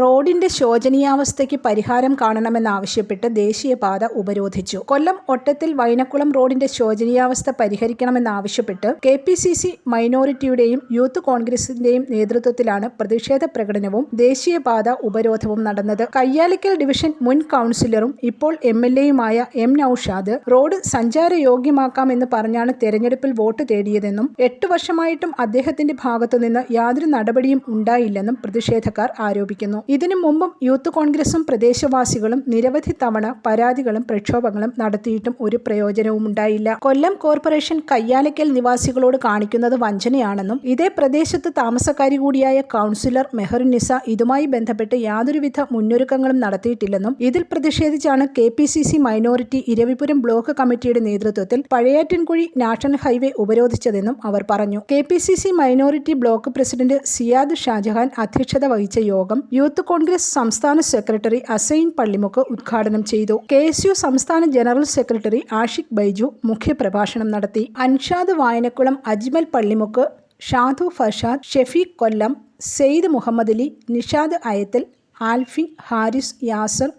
റോഡിന്റെ ശോചനീയാവസ്ഥയ്ക്ക് പരിഹാരം കാണണമെന്നാവശ്യപ്പെട്ട് ദേശീയപാത ഉപരോധിച്ചു. കൊല്ലം ഒട്ടത്തിൽ വൈനക്കുളം റോഡിന്റെ ശോചനീയാവസ്ഥ പരിഹരിക്കണമെന്നാവശ്യപ്പെട്ട് കെ പി സി സി മൈനോറിറ്റിയുടെയും യൂത്ത് കോൺഗ്രസിന്റെയും നേതൃത്വത്തിലാണ് പ്രതിഷേധ പ്രകടനവും ദേശീയപാത ഉപരോധവും നടന്നത്. കയ്യാലിക്കൽ ഡിവിഷൻ മുൻ കൗൺസിലറും ഇപ്പോൾ എം എൽ എയുമായ എം നൌഷാദ് റോഡ് സഞ്ചാരയോഗ്യമാക്കാമെന്ന് പറഞ്ഞാണ് തെരഞ്ഞെടുപ്പിൽ വോട്ട് തേടിയതെന്നും എട്ടു വർഷമായിട്ടും അദ്ദേഹത്തിന്റെ ഭാഗത്തുനിന്ന് യാതൊരു നടപടിയും ഉണ്ടായില്ലെന്നും പ്രതിഷേധക്കാർ ആരോപിക്കുന്നു. ഇതിനു മുമ്പും യൂത്ത് കോൺഗ്രസും പ്രദേശവാസികളും നിരവധി തവണ പരാതികളും പ്രക്ഷോഭങ്ങളും നടത്തിയിട്ടും ഒരു പ്രയോജനവും ഉണ്ടായില്ല. കൊല്ലം കോർപ്പറേഷൻ കയ്യാലക്കൽ നിവാസികളോട് കാണിക്കുന്നത് വഞ്ചനയാണെന്നും ഇതേ പ്രദേശത്ത് താമസക്കാരി കൂടിയായ കൗൺസിലർ മെഹറുനിസ ഇതുമായി ബന്ധപ്പെട്ട് യാതൊരുവിധ മുന്നൊരുക്കങ്ങളും നടത്തിയിട്ടില്ലെന്നും ഇതിൽ പ്രതിഷേധിച്ചാണ് K P C C minority Iravipuram block കമ്മിറ്റിയുടെ നേതൃത്വത്തിൽ പഴയാറ്റിൻകുഴി നാഷണൽ ഹൈവേ ഉപരോധിച്ചതെന്നും അവർ പറഞ്ഞു. K P C C minority block president Siyad Shajahan അധ്യക്ഷത വഹിച്ച യോഗം യൂത്ത് കോൺഗ്രസ് സംസ്ഥാന സെക്രട്ടറി അസൈൻ പള്ളിമുക്ക് ഉദ്ഘാടനം ചെയ്തു. കെ സംസ്ഥാന ജനറൽ സെക്രട്ടറി ആഷിഖ് ബൈജു മുഖ്യപ്രഭാഷണം നടത്തി. അൻഷാദ് വായനക്കുളം അജ്മൽ പള്ളിമുക്ക് ഷാദു ഫഷാദ് ഷെഫീഖ് കൊല്ലം സെയ്ദ് മുഹമ്മദ് അലി നിഷാദ് അയത്തൽ ആൽഫിൻ ഹാരിസ് യാസർ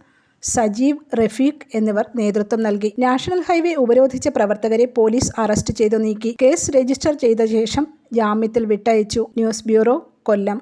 സജീവ് റഫീഖ് എന്നിവർ നേതൃത്വം നൽകി. നാഷണൽ ഹൈവേ ഉപരോധിച്ച പ്രവർത്തകരെ പോലീസ് അറസ്റ്റ് ചെയ്തു നീക്കി. കേസ് രജിസ്റ്റർ ചെയ്ത ശേഷം ജാമ്യത്തിൽ വിട്ടയച്ചു. News bureau Kollam.